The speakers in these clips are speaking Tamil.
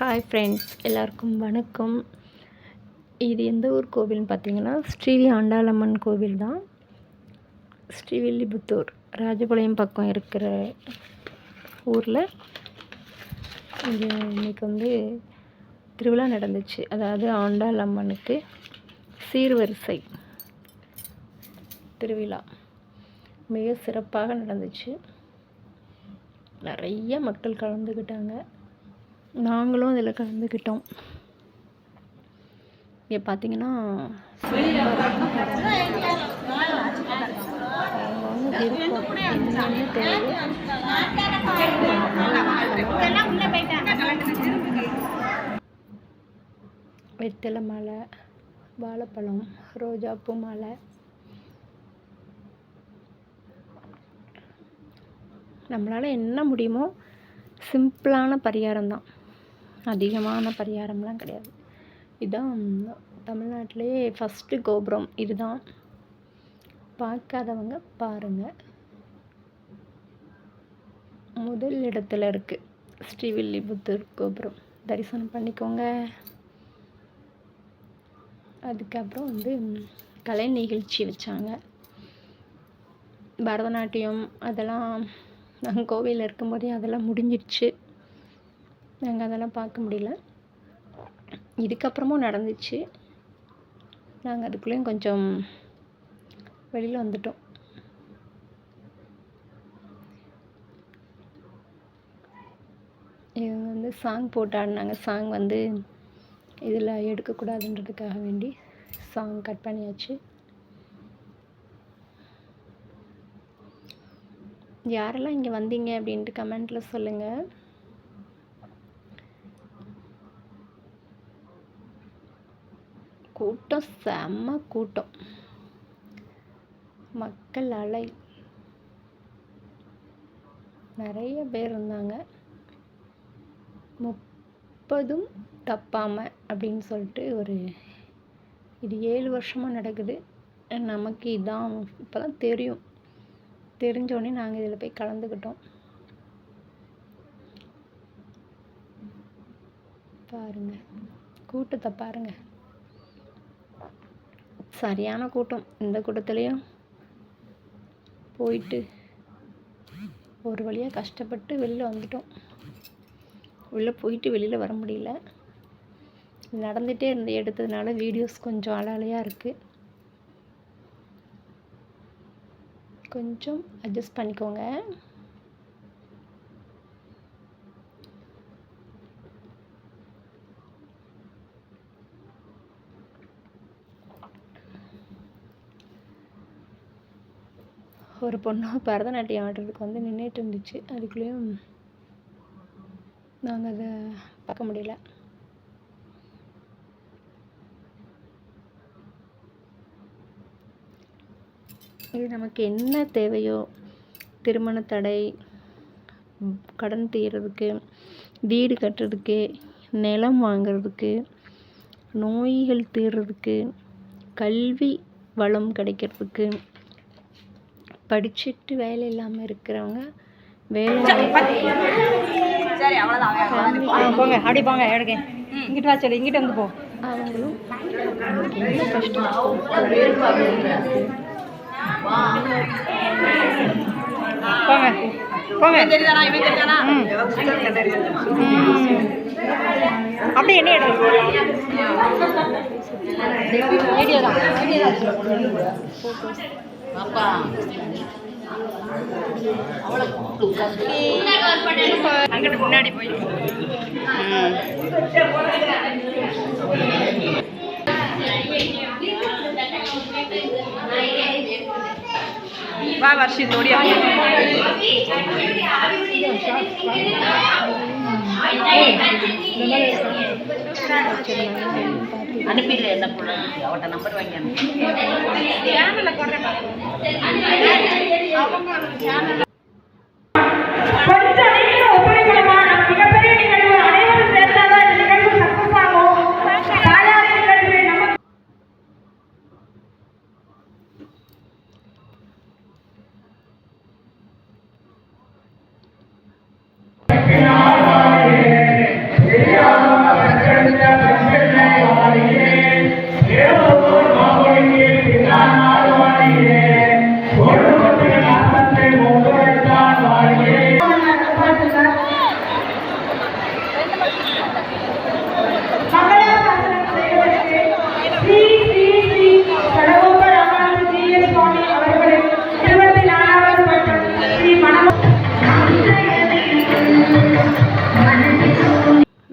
ஹாய் ஃப்ரெண்ட்ஸ் எல்லாருக்கும் வணக்கம். இது எந்த ஊர் கோவில்னு பார்த்தீங்கன்னா ஸ்ரீவி ஆண்டாளம்மன் கோவில் தான். ஸ்ரீவில்லிபுத்தூர் ராஜபாளையம் பக்கம் இருக்கிற ஊரில். இங்கே இன்னைக்கு வந்து திருவிழா நடந்துச்சு. அதாவது ஆண்டாள் அம்மனுக்கு சீர்வரிசை திருவிழா. மிக சிறப்பாக நடந்துச்சு. நிறைய மக்கள் கலந்துக்கிட்டாங்க. நாங்களும் அதில் கலந்துக்கிட்டோம். இங்கே பார்த்தீங்கன்னா வெத்தலை மலை வாழைப்பழம் ரோஜாப்பூ மலை. நம்மளால் என்ன முடியுமோ சிம்பிளான பரிகாரம் தான் அதிகமான பரிகாரம்லாம் கிடையாது. இதுதான் தமிழ்நாட்டிலேயே ஃபஸ்ட்டு கோபுரம். இதுதான். பார்க்காதவங்க பாருங்கள் முதல் இடத்துல இருக்குது ஸ்ரீவில்லிபுத்தூர் கோபுரம். தரிசனம் பண்ணிக்கோங்க. அதுக்கப்புறம் வந்து கலை நிகழ்ச்சி வச்சாங்க. பரதநாட்டியம் அதெல்லாம் நாங்கள் கோவிலில் இருக்கும்போதே அதெல்லாம் முடிஞ்சிடுச்சு. நாங்கள் அதெல்லாம் பார்க்க முடியல. இதுக்கப்புறமும் நடந்துச்சு. நாங்கள் அதுக்குள்ளேயும் கொஞ்சம் வெளியில் வந்துட்டோம். இவங்க வந்து சாங் போட்டு ஆடினாங்க. சாங் வந்து இதில் எடுக்கக்கூடாதுன்றதுக்காக வேண்டி சாங் கட் பண்ணியாச்சு. யாரெல்லாம் இங்கே வந்தீங்க அப்படின்ட்டு கமெண்ட்டில் சொல்லுங்கள் கூட்டம் செம்ம கூட்டம். மக்கள் அலை நிறைய பேர் இருந்தாங்க. முப்பதும் தப்பாமல் அப்படின்னு சொல்லிட்டு ஒரு இது ஏழு வருஷமாக நடக்குது. நமக்கு இதான் இப்போ தான் தெரியும். தெரிஞ்சோடனே நாங்கள் இதில் போய் கலந்துக்கிட்டோம். பாருங்கள் கூட்டத்தை பாருங்கள் சரியான கூட்டம். இந்த கூட்டத்துலேயும் போயிட்டு ஒரு வழியாக கஷ்டப்பட்டு வெளியில் வந்துட்டோம். உள்ளே போயிட்டு வெளியில் வர முடியல. நடந்துகிட்டே இருந்து எடுத்ததுனால வீடியோஸ் கொஞ்சம் அலாலையாக இருக்குது கொஞ்சம் அட்ஜஸ்ட் பண்ணிக்கோங்க. ஒரு பொண்ணு பரதநாட்டியம் ஆடுறதுக்கு வந்து நின்றுட்டு இருந்துச்சு அதுக்குள்ளேயும் நாங்கள் அதை பார்க்க முடியல. இது நமக்கு என்ன தேவையோ? திருமண தடை கடன் தீர்றதுக்கு வீடு கட்டுறதுக்கு நிலம் வாங்குறதுக்கு நோய்கள் தீர்றதுக்கு கல்வி வளம் கிடைக்கிறதுக்கு படிச்சுட்டு வேலை இல்லாமல் இருக்கிறவங்க வேலை போங்க. அப்படி போங்க. எடுக்க இங்கிட்டு வா சொல்லு. இங்கிட்டு வந்து போ. அவங்களும் போங்க. அப்படியே என்ன எடு வீடியோ தான். வீடியோ தான். அங்கிட்டு முன்னாடி போய். வா வர்ஷி தோடியா அனுப்பிடுறேன் என்ன பொண்ணு? அவட்ட நம்பர் வாங்கி அனுப்பி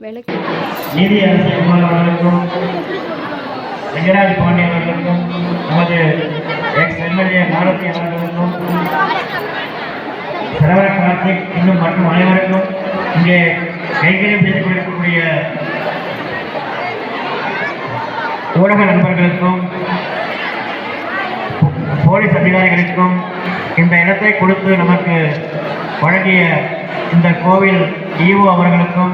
விளக்கு. நீதி அரசு குமார் அவர்களுக்கும் லிங்கராஜ் பாண்டியன் அவர்களுக்கும் நமது எக்ஸ் எம்எல்ஏ மாலதி அவர்களுக்கும் சரவண கார்த்திக் இன்னும் மற்றும் அனைவருக்கும் இங்கே கைகரியம் செய்து கொண்டிருக்கக்கூடிய ஊடக நண்பர்களுக்கும் போலீஸ் அதிகாரிகளுக்கும் இந்த இடத்தை கொடுத்து நமக்கு வழங்கிய இந்த கோவில் ஈவோ அவர்களுக்கும்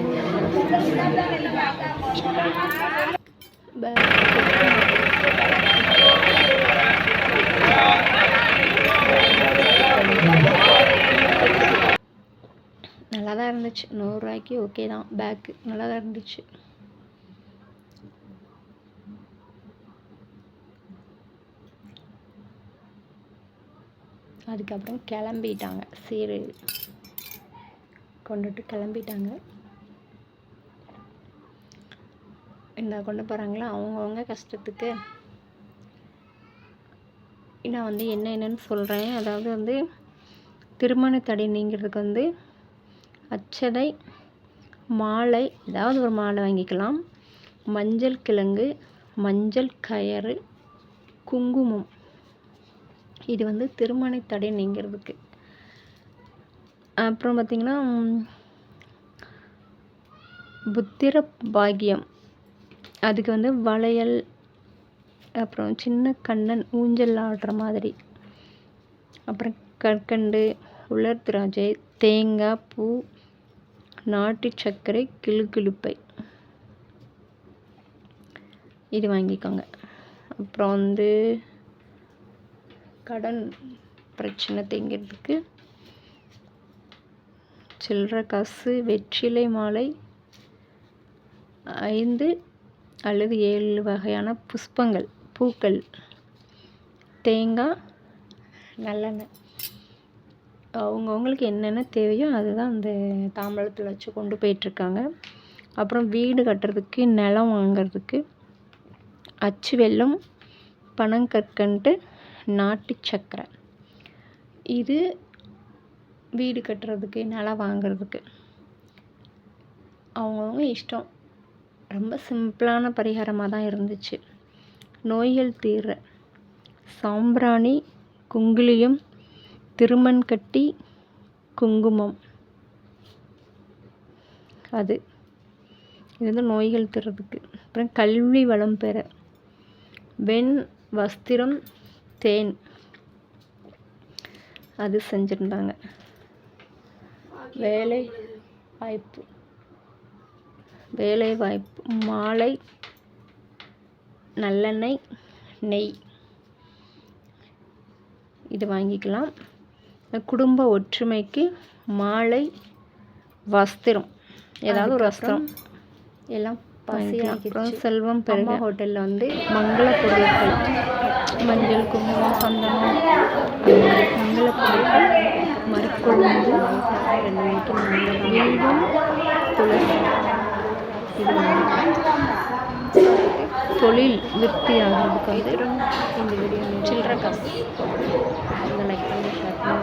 நல்லா தான் இருந்துச்சு நூறுரூவாய்க்கு ஓகே தான். பேக்கு நல்லா தான் இருந்துச்சு அதுக்கப்புறம் கிளம்பிட்டாங்க. சீரு கொண்டுட்டு கிளம்பிட்டாங்க. என்ன கொண்டு போகிறாங்களோ அவங்கவுங்க கஷ்டத்துக்கு நான் வந்து என்ன என்னன்னு சொல்கிறேன் அதாவது வந்து திருமண தடை நீங்கிறதுக்கு வந்து அச்சதை மாலை ஏதாவது ஒரு மாலை வாங்கிக்கலாம். மஞ்சள் கிழங்கு மஞ்சள் கயறு குங்குமம். இது வந்து திருமண தடை நீங்கிறதுக்கு அப்புறம் பார்த்திங்கன்னா புத்திர பாக்கியம் அதுக்கு வந்து வளையல் அப்புறம் சின்ன கண்ணன் ஊஞ்சல் ஆடுற மாதிரி. அப்புறம் கற்கண்டு உலர் திராட்சை தேங்காய் பூ நாட்டு சர்க்கரை கிளுக்கிழுப்பை இது வாங்கிக்கோங்க. அப்புறம் வந்து கடன் பிரச்சனை தேங்கிறதுக்கு சில்லற காசு வெற்றிலை மாலை ஐந்து அல்லது ஏழு வகையான புஷ்பங்கள் பூக்கள் தேங்காய் நல்லெண்ணெய். அவங்கவுங்களுக்கு என்னென்ன தேவையோ அதுதான் அந்த தாம்பழத்தில் வச்சு கொண்டு போயிட்டுருக்காங்க. அப்புறம் வீடு கட்டுறதுக்கு நிலம் வாங்குறதுக்கு அச்சு வெல்லம் பனங்கற்கண்டு நாட்டு சக்கரை. இது வீடு கட்டுறதுக்கு நிலம் வாங்குறதுக்கு. அவங்கவுங்க இஷ்டம். ரொம்ப சிம்பிளான பரிகாரமாக தான் இருந்துச்சு. நோய்கள் தீர சாம்பிராணி குங்குலியம் திருமண் கட்டி குங்குமம். அது. இது வந்து நோய்கள் தீர்றதுக்கு. அப்புறம் கல்வி வளம் பெற. வெண் வஸ்திரம் தேன். அது செஞ்சுருந்தாங்க. வேலை வாய்ப்பு. வேலை வாய்ப்பு மாலை நல்லெண்ணெய் நெய். இது வாங்கிக்கலாம். குடும்ப ஒற்றுமைக்கு மாலை வஸ்திரம். ஏதாவது ஒரு வஸ்திரம். எல்லாம் அப்புறம் செல்வம் பெருக ஹோட்டலில் வந்து மங்கள பொருட்கள் மஞ்சள் குங்குமம் சந்தனம். மங்கள பொருட்கள் மறுக்கொழுந்து. ரெண்டு மணிக்கு வில்வம் துளசி. இது தொழில் விருத்தியாகிறதுக்கு வந்து இந்த வீடியோ சில்லற காசு லைக் பண்ணி ஷேர் பண்ணி